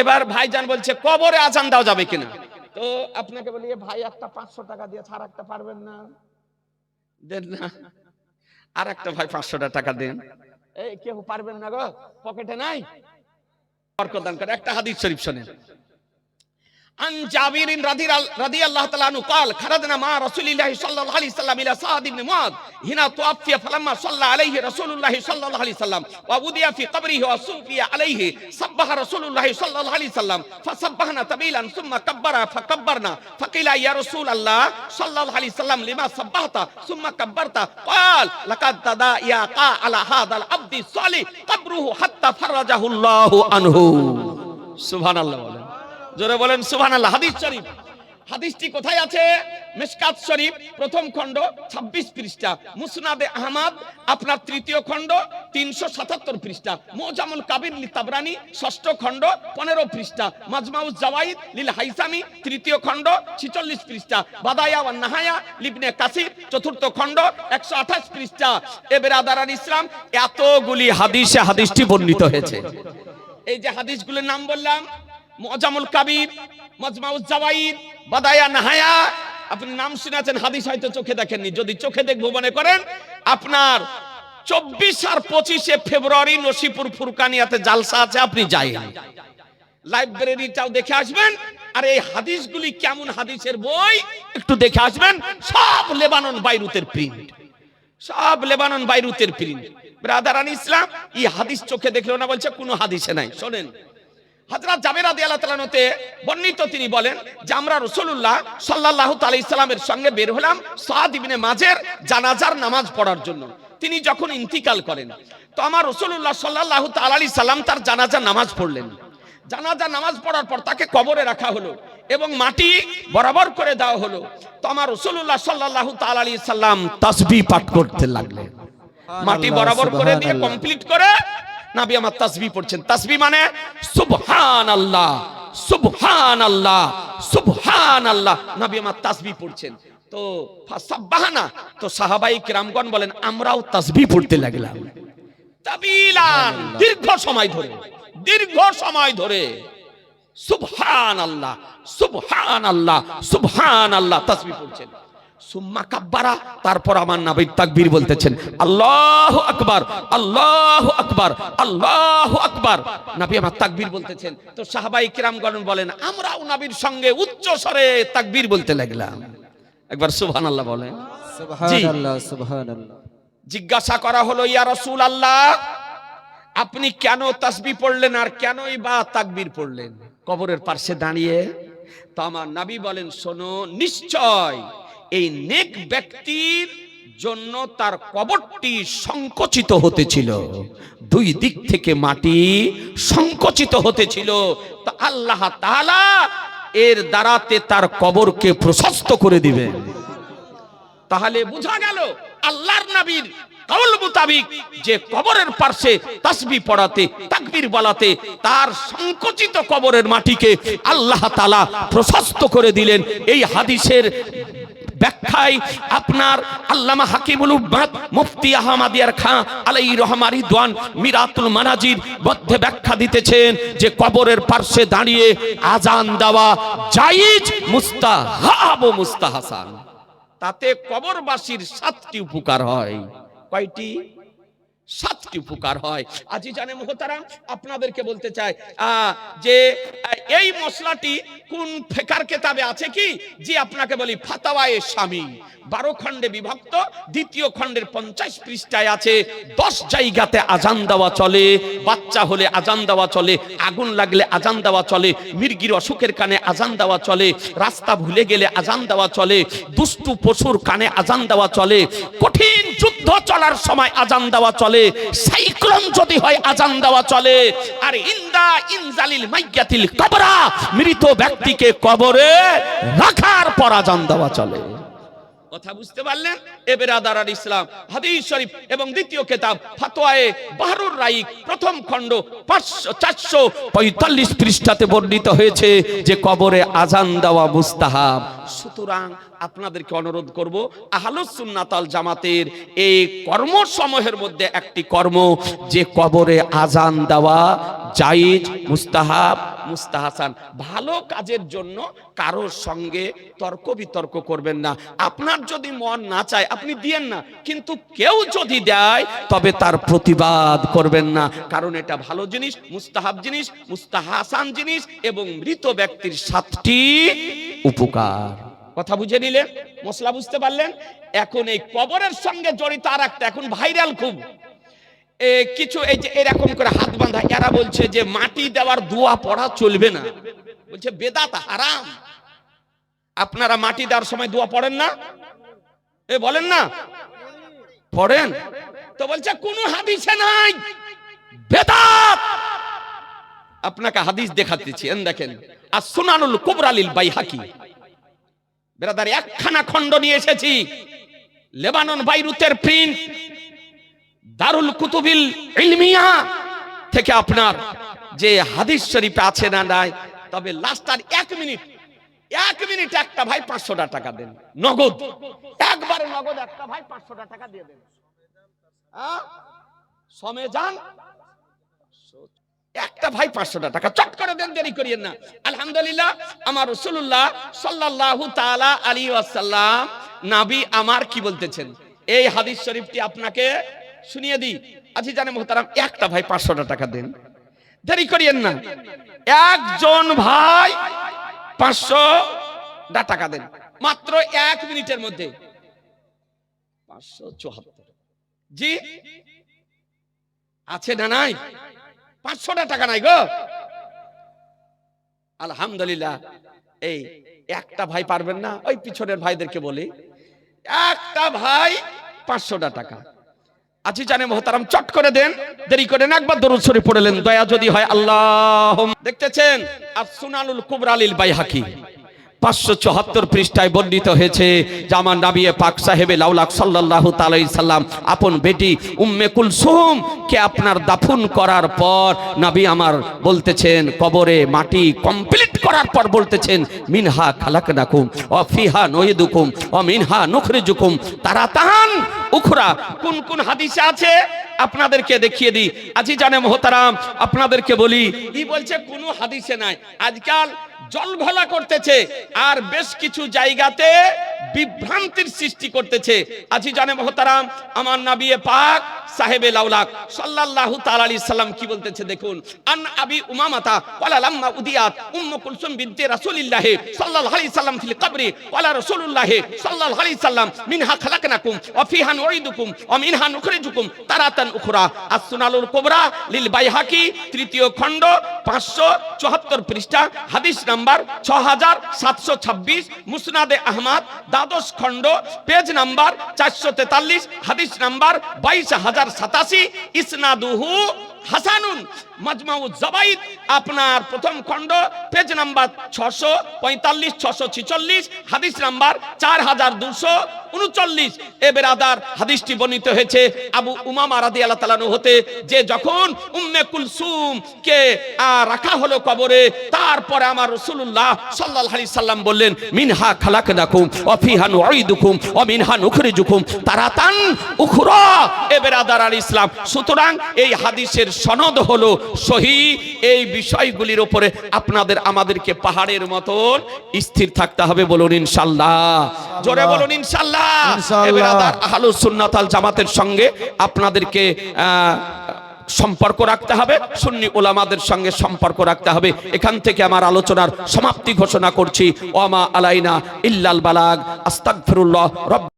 এবার ভাইজান বলছে কবরে আজান দেওয়া যাবে কিনা? তো আপনাকে বলি ভাই একটা পাঁচশো টাকা দিয়ে ছাড় একটা পারবেন না। দেন না। আর একটা ভাই পাঁচশো টাকা দেন। এই কেউ পারবেন না গো পকেটে নাই। বরকদান করে একটা হাদিস শরীফ শোনেন। عن جابر رضي الله تعالى عنه قال خرجنا مع رسول الله صلى الله عليه وسلم إلى سعد بن معاذ. هنا توفي فلما صلى عليه رسول الله صلى الله عليه وسلم. وودي في قبره وصفي عليه. سبح رسول الله صلى الله عليه وسلم. فسبحنا طويلا ثم كبر فكبرنا. فقيل يا رسول الله صلى الله عليه وسلم لما سبحت؟ ثم كبرت. قال لقد تدا يا قا على هذا العبد الصالح قبره حتى فرجه الله عنه. سبحان الله জোরে বলেন সুবহান আল্লাহ হাদিস শরীফ। হাদিসটি কোথায় আছে? মিশকাত শরীফ, প্রথম খণ্ড 26 পৃষ্ঠা। মুসনাদে আহমদ, আপনার তৃতীয় খণ্ড 377 পৃষ্ঠা। মোজামুল কাবির তাবরানি ষষ্ঠ খণ্ড 15 পৃষ্ঠা। মাজমাউজ জাওয়াইদ, লিল হাইসামি, তৃতীয় খণ্ড 46 পৃষ্ঠা। বাদায়া ওয়ান নাহায়া, লিবনে কাসির, চতুর্থ খণ্ড 128 পৃষ্ঠা। এ বেরাদারান ইসলাম, এতগুলি হাদিসে হাদিসটি বর্ণিত হয়েছে। এই যে হাদিসগুলোর নাম বললাম মজামুল কাবির, মজমাউজ জাওয়াইদ বাদায়া নাহায়া। আপনি নাম শুনেছেন, হাদিস হয়তো চোখে দেখেননি। যদি চোখে দেখব, মনে করেন আপনার চব্বিশ আর পঁচিশে ফেব্রুয়ারি নসিপুর ফুরকানিয়াতে জালসা আছে, আপনি যাই লাইব্রেরিটাও দেখে আসবেন, আর এই হাদিসগুলি কেমন হাদিসের বই, একটু দেখে আসবেন, সব লেবানন, বাইরুতের প্রিন্ট সব লেবানন, বাইরুতের প্রিন্ট ব্রাদারান ইসলাম, এই হাদিস চোখে দেখল না বলছে, কোনো হাদিসে নাই, শোনেন। হযরত জাবের রাদিয়াল্লাহু তাআলা নতে বর্ণিত তিনি বলেন যে আমরা রাসূলুল্লাহ সাল্লাল্লাহু তাআলা ইসলামের সঙ্গে বের হলাম সাদ ইবনে মাঝের জানাজার নামাজ পড়ার জন্য। তিনি যখন ইন্তিকাল করেন তো আমার রাসূলুল্লাহ সাল্লাল্লাহু তাআলা আলাইহি সাল্লাম তার জানাজার নামাজ পড়লেন। জানাজা নামাজ পড়ার পর তাকে কবরে রাখা হলো এবং মাটি বরাবর করে দেওয়া হলো। তো আমার রাসূলুল্লাহ সাল্লাল্লাহু তাআলা আলাইহি সাল্লাম তাসবিহ পাঠ করতে লাগলেন। মাটি বরাবর করে দিয়ে কমপ্লিট করে নাবি আমার তাসবি পড়ছেন। তাসবি মানে সুবহান আল্লাহ সুবহান আল্লাহ সুবহান আল্লাহ নাবি আমার তাসবি পড়ছেন। তো ফাসাব্বাহানা, তো সাহাবাই কিরামগণ বলেন, আমরাও তাসবি পড়তে লাগলাম। তাবিলান, দীর্ঘ সময় ধরে, দীর্ঘ সময় ধরে। সুবহান আল্লাহ সুবহান আল্লাহ সুবহান আল্লাহ তাসবি পড়ছেন। সুম্মা কাব্বারা তারপর আমার নাবির তাকবীর বলতেছেন আল্লাহ আকবার আল্লাহ আকবার আল্লাহ আকবার। নবী আমার তাকবীর বলতেছেন তো সাহাবাই কিরামগণ বলেন আমরাও নবীর সঙ্গে উচ্চ স্বরে তাকবীর বলতে লাগলাম। একবার সুবহানাল্লাহ বলেন। সুবহানাল্লাহ সুবহানাল্লাহ। জিজ্ঞাসা করা হলো ইয়া রাসূল আল্লাহ আপনি কেন তাসবি পড়লেন আর কেনই বা তাকবীর পড়লেন? কবরের পাশে দাঁড়িয়ে তো আমার নাবি বলেন শোনো নিশ্চয় এই নেক ব্যক্তির জন্য তার কবরটি সংকুচিত হতেছিল দুই দিক থেকে মাটি সংকুচিত হতেছিল তো আল্লাহ তাআলা এর দ্বারাতে তার কবরকে প্রশস্ত করে দিবেন। তাহলে বোঝা গেল, আল্লাহর নবীর কওল মোতাবিক যে কবরের পার্শ্বে তাসবি পড়াতে, তাকবীর বলাতে তার সংকুচিত কবরের মাটিকে আল্লাহ তাআলা প্রশস্ত করে দিলেন। এই হাদিসের ব্যাখ্যায় আপনার আল্লামা হাকিমুল উম্মাদ মুফতি আহমাদিয়ার খাঁ আলাই রহমারি দোয়ান মিরাতুল মানাজির মধ্যে ব্যাখ্যা দিতেছেন যে কবরের পার্শ্বে দাঁড়িয়ে আজান দেওয়া জায়েজ, মুস্তাহাব ও মুস্তাহাসান। তাতে কবরবাসীর সাতটি উপকার হয়। কয়টি? সাতটি উপকার হয়। আজি জানে মোহতারাম, আপনাদেরকে বলতে চাই যে এই মশলাটি কোন ফেকার কেতাবে আছে কি? যে আপনাকে বলি, ফাতাওয়ায়ে স্বামী বারো খণ্ডে বিভক্ত, দ্বিতীয় খণ্ডের পঞ্চাশ পৃষ্ঠায় আছে, দশ জায়গাতে আজান দেওয়া চলে, বাচ্চা হলে আজান দেওয়া চলে, আগুন লাগলে আজান দেওয়া চলে, মির্গির অসুখের কানে আজান দেওয়া চলে, রাস্তা ভুলে গেলে আজান দেওয়া চলে, দুষ্টু পশুর কানে আজান দেওয়া চলে, কঠিন যুদ্ধ চলার সময় আজান দেওয়া চলে। সাইক্লোন যদি হয়, আজান দেওয়া চলে। আর ইন্দা ইনজালিল মাইয়াতিল কবরা, মৃত ব্যক্তিকে কবরে রাখার পর আজান দেওয়া চলে। কথা বুঝতে পারলেন? এবার আদার ইসলাম, হাদিস শরীফ এবং দ্বিতীয় কেতাব, ফাতোয়ায়ে বাহরুর রাইক প্রথম খণ্ড, পাঁচশো, চারশো পঁয়তাল্লিশ পৃষ্ঠাতে বর্ণিত হয়েছে যে কবরে আজান দেওয়া মুস্তাহাব। সুতরাং আপনাদেরকে অনুরোধ করব, আহলুস সুন্নাতাল জামাতের এই কর্মসমূহের মধ্যে একটি কর্ম, যে কবরে আজান দেওয়া জায়েজ, মুস্তাহাব, মুস্তাহাসান। ভালো কাজের জন্য কারোর সঙ্গে তর্ক বিতর্ক করবেন না। আপনার যদি মন না চায়, আপনি দিয়েন না। কিন্তু কেউ যদি দেয়, তবে তার প্রতিবাদ করবেন না। কারণ এটা ভালো জিনিস, মুস্তাহাব জিনিস, মুস্তাহাসান জিনিস এবং মৃত ব্যক্তির সাতটি উপকার। কথা বুঝে নিলেন মশলা বুঝতে পারলেন। এখন এই কবরের সঙ্গে জড়িত আর একটা এখন ভাইরাল খুব। কিছু এই যে এরকম করে হাত বাঁধা, এরা বলছে যে মাটি দেওয়ার দোয়া পড়া চলবে না। বলছে, বেদাত হারাম। আপনারা মাটি দেওয়ার সময় দোয়া পড়েন না? এ, বলেন না? পড়েন? তো বলছে, কোনো হাদিসে নাই। বেদাত! আপনাকে হাদিস দেখাতেছি দেখেন। আর সুনানুল কুবরালিল বাইহাকি। বেরাদার, একখানা খণ্ড নিয়ে এসেছি। লেবানন, বাইরুতের প্রিন্ট দারুল কুতুবিল ইলমিয়া থেকে আপনার যে হাদিস শরীফে আছে না নাই, তবে লাস্ট আর এক মিনিট এক মিনিট একটা ভাই পাঁচশোটা টাকা দেন। নগদ, একবারে নগদ একটা ভাই পাঁচশোটা টাকা দিয়ে দেন। হ্যাঁ? একটা ভাই পাঁচশোটা টাকা, চট করে দেন, দেরি করিয়েন না। আলহামদুলিল্লাহ, আমার রসুল্লাহ সাল্লাল্লাহু তাআলা আলী ওয়াসাল্লাম, নাবি আমার কি বলতেছেন? এই হাদিস শরীফটি আপনাকে শুনিয়ে দিই। আজি জানে মোহতারাম, একটা ভাই পাঁচশোটা টাকা দেন। দেরি করিয়েন না। একজন ভাই পাঁচশো টাকা দেন। মাত্র এক মিনিটের মধ্যে। পাঁচশো চুয়াত্তর। জি? আছে না নাই? পাঁচশোটা টাকা নাই গো। আলহামদুলিল্লাহ। এই একটা ভাই পারবেন না, ওই পিছনের ভাইদেরকে বলি। একটা ভাই পাঁচশোটা টাকা। আজি জানে মহতারাম, চট করে দেন, দেরি করেন একবার দরুদ শরীফ পড়লেন দয়া যদি হয় আল্লাহ দেখতেছেন আর সুনানুল কুবরালিল বাইহাকি। পাঁচশো চুয়াত্তর পৃষ্ঠায় বর্ণিত হয়েছে জামান নাবিয়ে পাক সাহেবে লাউলাক সাল্লাল্লাহু তালাই সাল্লাম আপন বেটি উম্মে কুলসুম কে আপনার দাফন করার পর নাবি আমার বলতেছেন, কবরে মাটি কমপ্লিট করার পর বলতেছেন, মিনহা খালাকনাকুম, ও ফিহা নহিদুকুম ও মিনহা নুখরিজুকুম। তারা তাহান উখরা, কোন কোন হাদিসে আছে? আপনাদেরকে দেখিয়ে দিই। আজি জানে মোহতারাম, আপনাদেরকে বলি, ই বলছে কোনো হাদিসে নাই। আজকাল জল ঘোলা করতেছে আর বেশ কিছু জায়গাতে বিভ্রান্তির সৃষ্টি করতেছে। আজি জানে মহতারাম, আমার নাবিয়ে পাক সাহেবে লাউলাক সাল্লাল্লাহু তাআলা আলাইহি সাল্লাম কি বলতেছে দেখুন, আন আবি উমামাতা ওয়ালা লাম্মা উদিয়াত উম্মু কুলসুম বিনতে রাসূলিল্লাহ সাল্লাল্লাহু আলাইহি সাল্লাম ফিল কবরি ওয়ালা রাসূলুল্লাহ সাল্লাল্লাহু আলাইহি সাল্লাম মিনহা খালাকনাকুম ওয়া ফিহা নুঈদুকুম ওয়া মিনহা নুখরিজুকুম তারাতান উখরা। as-সুনানুল কুবরা লিল বাইহাকি, তৃতীয় খণ্ড 574 পৃষ্ঠা, হাদিস নাম্বার 6726 মুসনাদে আহমদ, দ্বাদশ খণ্ড, পেজ নাম্বার 443 হাদিস নাম্বার 22087 ইসনাদুহু হাসানুন, মাজমাউ জাবাইদ, আপনার প্রথম খণ্ড, পেজ নাম্বার ছশো পঁয়তাল্লিশ, ছশো ছিচল্লিশ, হাদিস নাম্বার চার হাজার দুশো উনচল্লিশ। এ বেরাদার হাদিসটি বর্ণিত হয়েছে আবু উমামা রাদি আল্লাহ তালানু হতে, যে যখন উম্মে কুলসুম কে রাখা হলো কবরে, তারপরে আমার রসুল্লাহ সাল্লাহ আলি সাল্লাম বললেন, মিনহা খালাক নাকুম অফিহান ওয়াইদুকুম ও মিনহা নুখরিজুকুম। তারাতান উখরা, এ বেরাদার আল ইসলাম সুতরাং এই হাদিসের সনদ হলো সহি। এই বিষয়গুলির উপরে আপনাদের আমাদেরকে পাহাড়ের মতন স্থির থাকতে হবে বলুন ইনশাল্লাহ। জোরে বলুন ইনশাল্লাহ। ইনশাআল্লাহ। এ বেরাদার আহলুস সুন্নাত আল জামাতের সঙ্গে আপনাদেরকে আহ, সম্পর্ক রাখতে হবে। সুন্নি ওলামাদের সঙ্গে সম্পর্ক রাখতে হবে। এখান থেকে আমার আলোচনার সমাপ্তি ঘোষণা করছি। ওয়ামা আলাইনা ইল্লাল বালাগ। আস্তাগফিরুল্লাহ। রব